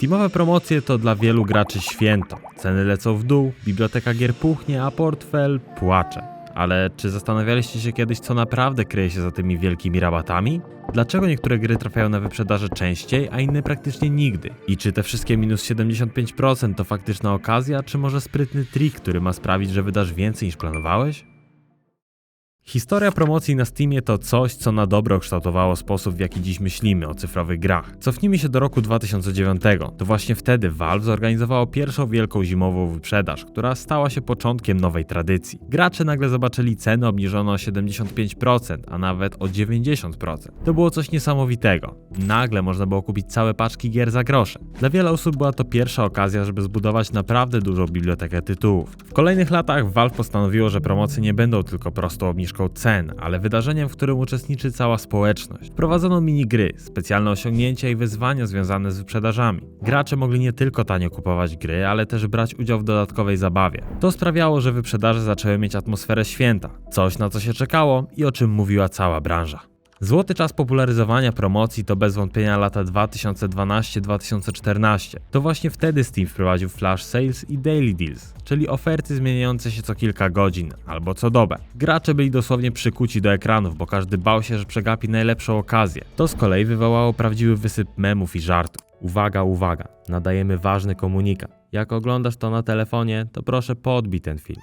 Steamowe promocje to dla wielu graczy święto. Ceny lecą w dół, biblioteka gier puchnie, a portfel płacze. Ale czy zastanawialiście się kiedyś, co naprawdę kryje się za tymi wielkimi rabatami? Dlaczego niektóre gry trafiają na wyprzedaże częściej, a inne praktycznie nigdy? I czy te wszystkie minus 75% to faktyczna okazja, czy może sprytny trik, który ma sprawić, że wydasz więcej niż planowałeś? Historia promocji na Steamie to coś, co na dobre kształtowało sposób, w jaki dziś myślimy o cyfrowych grach. Cofnijmy się do roku 2009. To właśnie wtedy Valve zorganizowało pierwszą wielką zimową wyprzedaż, która stała się początkiem nowej tradycji. Gracze nagle zobaczyli ceny obniżone o 75%, a nawet o 90%. To było coś niesamowitego. Nagle można było kupić całe paczki gier za grosze. Dla wiele osób była to pierwsza okazja, żeby zbudować naprawdę dużą bibliotekę tytułów. W kolejnych latach Valve postanowiło, że promocje nie będą tylko prostą obniżką cen, ale wydarzeniem, w którym uczestniczy cała społeczność. Wprowadzono minigry, specjalne osiągnięcia i wyzwania związane z wyprzedażami. Gracze mogli nie tylko tanio kupować gry, ale też brać udział w dodatkowej zabawie. To sprawiało, że wyprzedaże zaczęły mieć atmosferę święta, coś na co się czekało i o czym mówiła cała branża. Złoty czas popularyzowania promocji to bez wątpienia lata 2012-2014. To właśnie wtedy Steam wprowadził flash sales i daily deals, czyli oferty zmieniające się co kilka godzin albo co dobę. Gracze byli dosłownie przykuci do ekranów, bo każdy bał się, że przegapi najlepszą okazję. To z kolei wywołało prawdziwy wysyp memów i żartów. Uwaga, uwaga, nadajemy ważny komunikat. Jak oglądasz to na telefonie, to proszę podbij ten film.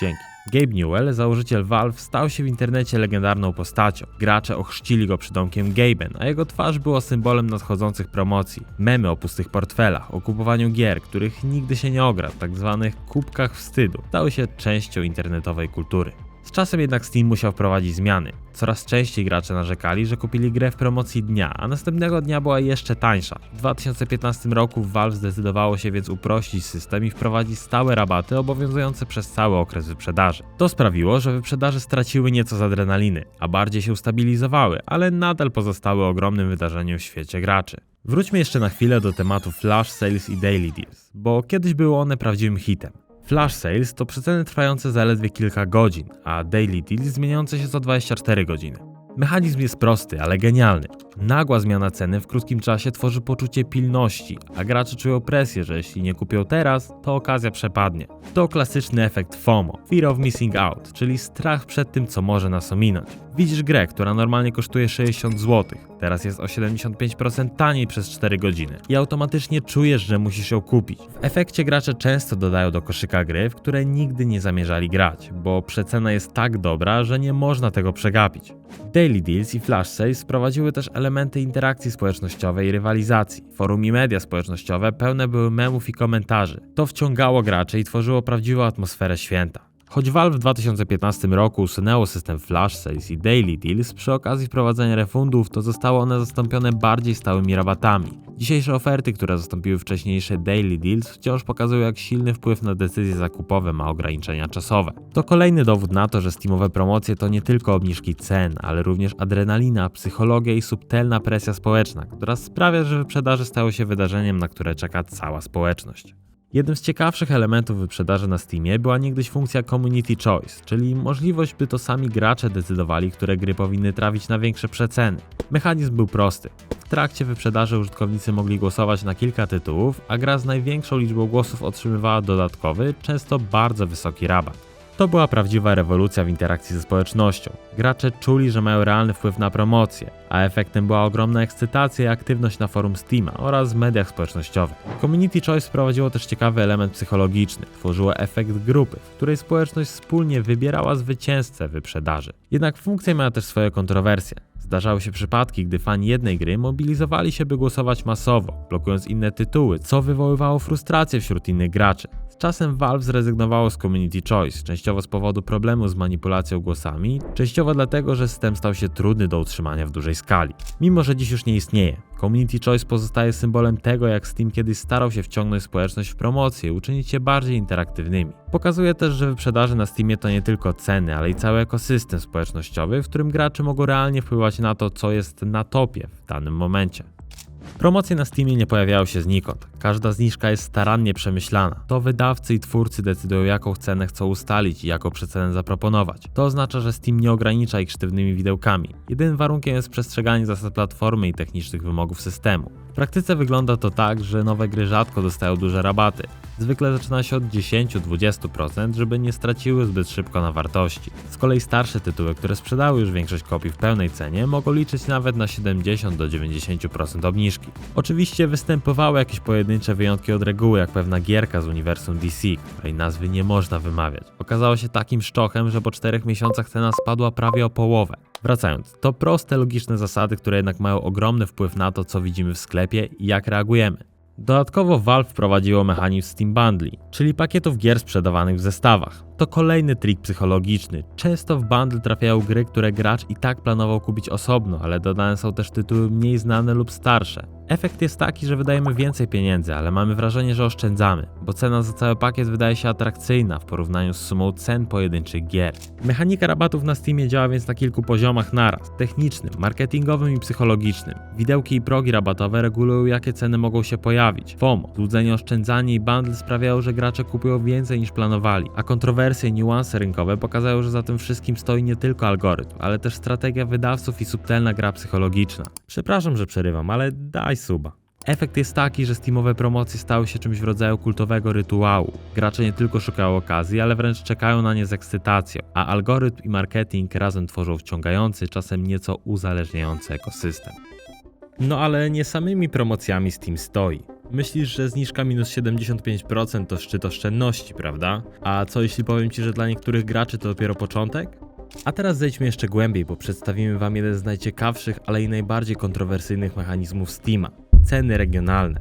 Dzięki. Gabe Newell, założyciel Valve, stał się w internecie legendarną postacią. Gracze ochrzcili go przydomkiem Gaben, a jego twarz była symbolem nadchodzących promocji. Memy o pustych portfelach, o kupowaniu gier, których nigdy się nie ogra, tak zwanych kubkach wstydu, stały się częścią internetowej kultury. Z czasem jednak Steam musiał wprowadzić zmiany. Coraz częściej gracze narzekali, że kupili grę w promocji dnia, a następnego dnia była jeszcze tańsza. W 2015 roku Valve zdecydowało się więc uprościć system i wprowadzić stałe rabaty obowiązujące przez cały okres wyprzedaży. To sprawiło, że wyprzedaże straciły nieco z adrenaliny, a bardziej się ustabilizowały, ale nadal pozostały ogromnym wydarzeniem w świecie graczy. Wróćmy jeszcze na chwilę do tematu flash sales i daily deals, bo kiedyś były one prawdziwym hitem. Flash sales to przeceny trwające zaledwie kilka godzin, a daily deals zmieniające się co 24 godziny. Mechanizm jest prosty, ale genialny. Nagła zmiana ceny w krótkim czasie tworzy poczucie pilności, a gracze czują presję, że jeśli nie kupią teraz, to okazja przepadnie. To klasyczny efekt FOMO, Fear of Missing Out, czyli strach przed tym, co może nas ominąć. Widzisz grę, która normalnie kosztuje 60 zł, teraz jest o 75% taniej przez 4 godziny i automatycznie czujesz, że musisz ją kupić. W efekcie gracze często dodają do koszyka gry, w które nigdy nie zamierzali grać, bo przecena jest tak dobra, że nie można tego przegapić. Daily Deals i Flash Sales wprowadziły też elementy interakcji społecznościowej i rywalizacji. Forum i media społecznościowe pełne były memów i komentarzy. To wciągało graczy i tworzyło prawdziwą atmosferę święta. Choć Valve w 2015 roku usunęło system Flash Sales i Daily Deals przy okazji wprowadzenia refundów, to zostały one zastąpione bardziej stałymi rabatami. Dzisiejsze oferty, które zastąpiły wcześniejsze Daily Deals, wciąż pokazują jak silny wpływ na decyzje zakupowe ma ograniczenia czasowe. To kolejny dowód na to, że Steamowe promocje to nie tylko obniżki cen, ale również adrenalina, psychologia i subtelna presja społeczna, która sprawia, że wyprzedaże stały się wydarzeniem, na które czeka cała społeczność. Jednym z ciekawszych elementów wyprzedaży na Steamie była niegdyś funkcja Community Choice, czyli możliwość, by to sami gracze decydowali, które gry powinny trafić na większe przeceny. Mechanizm był prosty. W trakcie wyprzedaży użytkownicy mogli głosować na kilka tytułów, a gra z największą liczbą głosów otrzymywała dodatkowy, często bardzo wysoki rabat. To była prawdziwa rewolucja w interakcji ze społecznością. Gracze czuli, że mają realny wpływ na promocję, a efektem była ogromna ekscytacja i aktywność na forum Steama oraz w mediach społecznościowych. Community Choice wprowadziło też ciekawy element psychologiczny, tworzyło efekt grupy, w której społeczność wspólnie wybierała zwycięzcę wyprzedaży. Jednak funkcja miała też swoje kontrowersje. Zdarzały się przypadki, gdy fani jednej gry mobilizowali się, by głosować masowo, blokując inne tytuły, co wywoływało frustrację wśród innych graczy. Z czasem Valve zrezygnowało z Community Choice, częściowo z powodu problemu z manipulacją głosami, częściowo dlatego, że system stał się trudny do utrzymania w dużej skali. Mimo, że dziś już nie istnieje, Community Choice pozostaje symbolem tego, jak Steam kiedyś starał się wciągnąć społeczność w promocję uczynić je bardziej interaktywnymi. Pokazuje też, że wyprzedaże na Steamie to nie tylko ceny, ale i cały ekosystem społecznościowy, w którym gracze mogą realnie wpływać na to, co jest na topie w danym momencie. Promocje na Steamie nie pojawiają się znikąd. Każda zniżka jest starannie przemyślana. To wydawcy i twórcy decydują, jaką cenę chcą ustalić i jaką przecenę zaproponować. To oznacza, że Steam nie ogranicza ich sztywnymi widełkami. Jedynym warunkiem jest przestrzeganie zasad platformy i technicznych wymogów systemu. W praktyce wygląda to tak, że nowe gry rzadko dostają duże rabaty. Zwykle zaczyna się od 10-20%, żeby nie straciły zbyt szybko na wartości. Z kolei starsze tytuły, które sprzedały już większość kopii w pełnej cenie, mogą liczyć nawet na 70-90% obniżki. Oczywiście występowały jakieś pojedyncze wyjątki od reguły, jak pewna gierka z uniwersum DC, której nazwy nie można wymawiać. Okazało się takim szczochem, że po 4 miesiącach cena spadła prawie o połowę. Wracając, to proste, logiczne zasady, które jednak mają ogromny wpływ na to, co widzimy w sklepie i jak reagujemy. Dodatkowo Valve wprowadziło mechanizm Steam Bundli, czyli pakietów gier sprzedawanych w zestawach. To kolejny trik psychologiczny. Często w bundle trafiają gry, które gracz i tak planował kupić osobno, ale dodane są też tytuły mniej znane lub starsze. Efekt jest taki, że wydajemy więcej pieniędzy, ale mamy wrażenie, że oszczędzamy, bo cena za cały pakiet wydaje się atrakcyjna w porównaniu z sumą cen pojedynczych gier. Mechanika rabatów na Steamie działa więc na kilku poziomach naraz: technicznym, marketingowym i psychologicznym. Widełki i progi rabatowe regulują, jakie ceny mogą się pojawić. FOMO, złudzenie oszczędzanie i bundle sprawiają, że gracze kupują więcej niż planowali, a kontrowersje i niuanse rynkowe pokazały, że za tym wszystkim stoi nie tylko algorytm, ale też strategia wydawców i subtelna gra psychologiczna. Przepraszam, że przerywam, ale daj suba. Efekt jest taki, że Steamowe promocje stały się czymś w rodzaju kultowego rytuału. Gracze nie tylko szukają okazji, ale wręcz czekają na nie z ekscytacją, a algorytm i marketing razem tworzą wciągający, czasem nieco uzależniający ekosystem. No ale nie samymi promocjami Steam stoi. Myślisz, że zniżka minus 75% to szczyt oszczędności, prawda? A co jeśli powiem Ci, że dla niektórych graczy to dopiero początek? A teraz zejdźmy jeszcze głębiej, bo przedstawimy Wam jeden z najciekawszych, ale i najbardziej kontrowersyjnych mechanizmów Steama ceny regionalne.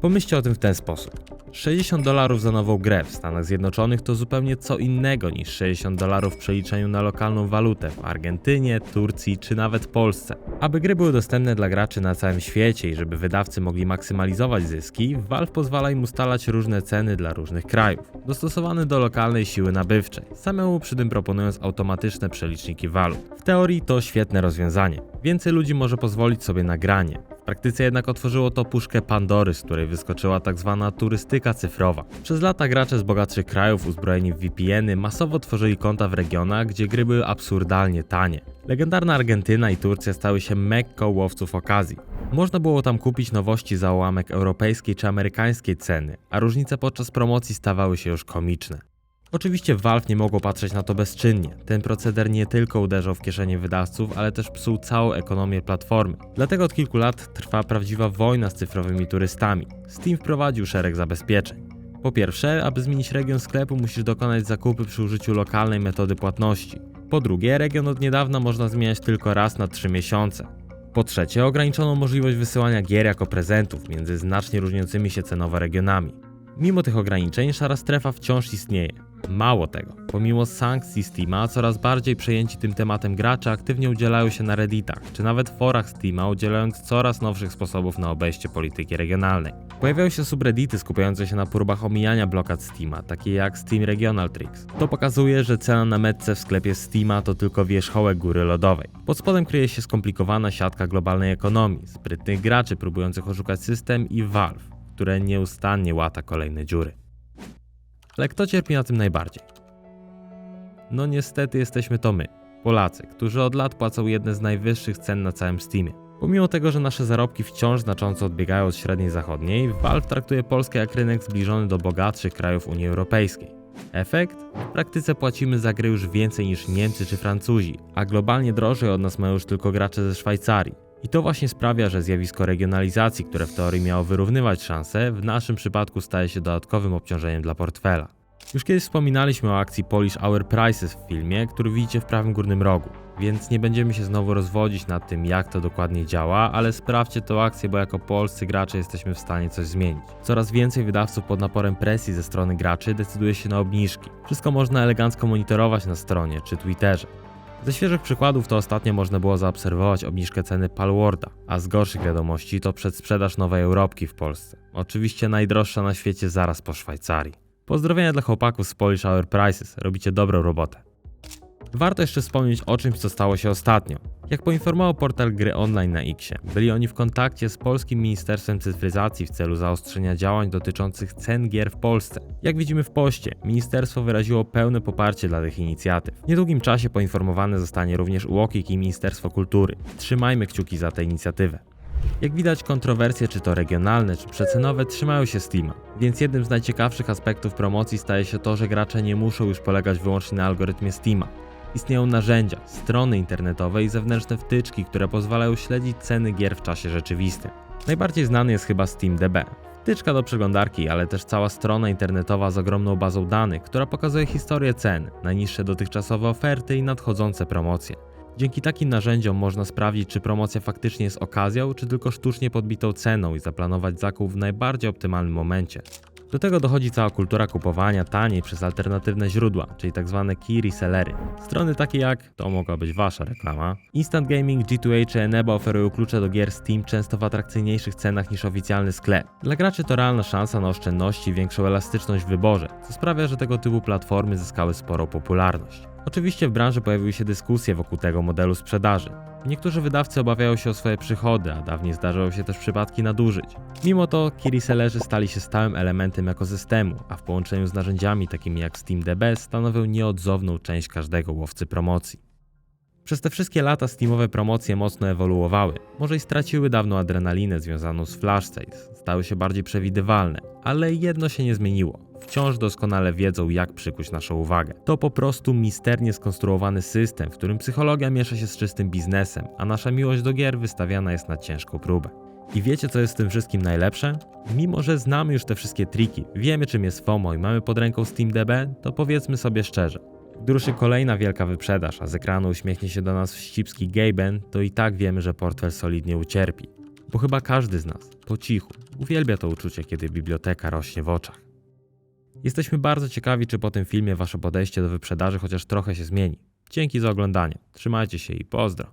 Pomyślcie o tym w ten sposób. 60 dolarów za nową grę w Stanach Zjednoczonych to zupełnie co innego niż 60 dolarów w przeliczeniu na lokalną walutę w Argentynie, Turcji czy nawet Polsce. Aby gry były dostępne dla graczy na całym świecie i żeby wydawcy mogli maksymalizować zyski, Valve pozwala im ustalać różne ceny dla różnych krajów, dostosowane do lokalnej siły nabywczej, samemu przy tym proponując automatyczne przeliczniki walut. W teorii to świetne rozwiązanie. Więcej ludzi może pozwolić sobie na granie, w praktyce jednak otworzyło to puszkę Pandory, z której wyskoczyła tak zwana turystyka cyfrowa. Przez lata gracze z bogatszych krajów uzbrojeni w VPN-y masowo tworzyli konta w regionach, gdzie gry były absurdalnie tanie. Legendarna Argentyna i Turcja stały się mekką łowców okazji. Można było tam kupić nowości za ułamek europejskiej czy amerykańskiej ceny, a różnice podczas promocji stawały się już komiczne. Oczywiście Valve nie mogło patrzeć na to bezczynnie. Ten proceder nie tylko uderzał w kieszenie wydawców, ale też psuł całą ekonomię platformy. Dlatego od kilku lat trwa prawdziwa wojna z cyfrowymi turystami. Steam wprowadził szereg zabezpieczeń. Po pierwsze, aby zmienić region sklepu, musisz dokonać zakupy przy użyciu lokalnej metody płatności. Po drugie, region od niedawna można zmieniać tylko raz na 3 miesiące. Po trzecie, ograniczono możliwość wysyłania gier jako prezentów między znacznie różniącymi się cenowo regionami. Mimo tych ograniczeń, szara strefa wciąż istnieje. Mało tego, pomimo sankcji Steama, coraz bardziej przejęci tym tematem gracze aktywnie udzielają się na redditach, czy nawet forach Steama, udzielając coraz nowszych sposobów na obejście polityki regionalnej. Pojawiają się subreddity skupiające się na próbach omijania blokad Steama, takie jak Steam Regional Tricks. To pokazuje, że cena na metce w sklepie Steama to tylko wierzchołek góry lodowej. Pod spodem kryje się skomplikowana siatka globalnej ekonomii, sprytnych graczy próbujących oszukać system i Valve, które nieustannie łata kolejne dziury. Ale kto cierpi na tym najbardziej? No niestety jesteśmy to my, Polacy, którzy od lat płacą jedne z najwyższych cen na całym Steamie. Pomimo tego, że nasze zarobki wciąż znacząco odbiegają od średniej zachodniej, Valve traktuje Polskę jak rynek zbliżony do bogatszych krajów Unii Europejskiej. Efekt? W praktyce płacimy za gry już więcej niż Niemcy czy Francuzi, a globalnie drożej od nas mają już tylko gracze ze Szwajcarii. I to właśnie sprawia, że zjawisko regionalizacji, które w teorii miało wyrównywać szanse, w naszym przypadku staje się dodatkowym obciążeniem dla portfela. Już kiedyś wspominaliśmy o akcji Polish Hour Prices w filmie, który widzicie w prawym górnym rogu, więc nie będziemy się znowu rozwodzić nad tym, jak to dokładnie działa, ale sprawdźcie tę akcję, bo jako polscy gracze jesteśmy w stanie coś zmienić. Coraz więcej wydawców pod naporem presji ze strony graczy decyduje się na obniżki. Wszystko można elegancko monitorować na stronie czy Twitterze. Ze świeżych przykładów to ostatnio można było zaobserwować obniżkę ceny Palworda, a z gorszych wiadomości to przedsprzedaż nowej Europki w Polsce. Oczywiście najdroższa na świecie zaraz po Szwajcarii. Pozdrowienia dla chłopaków z Polish Hour Prices, robicie dobrą robotę. Warto jeszcze wspomnieć o czymś, co stało się ostatnio. Jak poinformował portal Gry Online na Xie, byli oni w kontakcie z Polskim Ministerstwem Cyfryzacji w celu zaostrzenia działań dotyczących cen gier w Polsce. Jak widzimy w poście, ministerstwo wyraziło pełne poparcie dla tych inicjatyw. W niedługim czasie poinformowane zostanie również UOKiK i Ministerstwo Kultury. Trzymajmy kciuki za tę inicjatywę. Jak widać, kontrowersje, czy to regionalne, czy przecenowe, trzymają się Steama, więc jednym z najciekawszych aspektów promocji staje się to, że gracze nie muszą już polegać wyłącznie na algorytmie Steama. Istnieją narzędzia, strony internetowe i zewnętrzne wtyczki, które pozwalają śledzić ceny gier w czasie rzeczywistym. Najbardziej znany jest chyba SteamDB. Wtyczka do przeglądarki, ale też cała strona internetowa z ogromną bazą danych, która pokazuje historię cen, najniższe dotychczasowe oferty i nadchodzące promocje. Dzięki takim narzędziom można sprawdzić, czy promocja faktycznie jest okazją, czy tylko sztucznie podbitą ceną i zaplanować zakup w najbardziej optymalnym momencie. Do tego dochodzi cała kultura kupowania taniej przez alternatywne źródła, czyli tzw. key resellery. Strony takie jak, to mogła być wasza reklama, Instant Gaming, G2A czy Eneba oferują klucze do gier Steam często w atrakcyjniejszych cenach niż oficjalny sklep. Dla graczy to realna szansa na oszczędności i większą elastyczność w wyborze, co sprawia, że tego typu platformy zyskały sporą popularność. Oczywiście w branży pojawiły się dyskusje wokół tego modelu sprzedaży. Niektórzy wydawcy obawiają się o swoje przychody, a dawniej zdarzały się też przypadki nadużyć. Mimo to kirisellerzy stali się stałym elementem ekosystemu, a w połączeniu z narzędziami takimi jak SteamDB stanowią nieodzowną część każdego łowcy promocji. Przez te wszystkie lata Steamowe promocje mocno ewoluowały. Może i straciły dawną adrenalinę związaną z flash sales, stały się bardziej przewidywalne, ale jedno się nie zmieniło. Wciąż doskonale wiedzą, jak przykuć naszą uwagę. To po prostu misternie skonstruowany system, w którym psychologia miesza się z czystym biznesem, a nasza miłość do gier wystawiana jest na ciężką próbę. I wiecie, co jest w tym wszystkim najlepsze? Mimo, że znamy już te wszystkie triki, wiemy czym jest FOMO i mamy pod ręką SteamDB, to powiedzmy sobie szczerze. Gdy ruszy kolejna wielka wyprzedaż, a z ekranu uśmiechnie się do nas wścibski Gaben, to i tak wiemy, że portfel solidnie ucierpi. Bo chyba każdy z nas, po cichu, uwielbia to uczucie, kiedy biblioteka rośnie w oczach. Jesteśmy bardzo ciekawi, czy po tym filmie wasze podejście do wyprzedaży chociaż trochę się zmieni. Dzięki za oglądanie. Trzymajcie się i pozdro.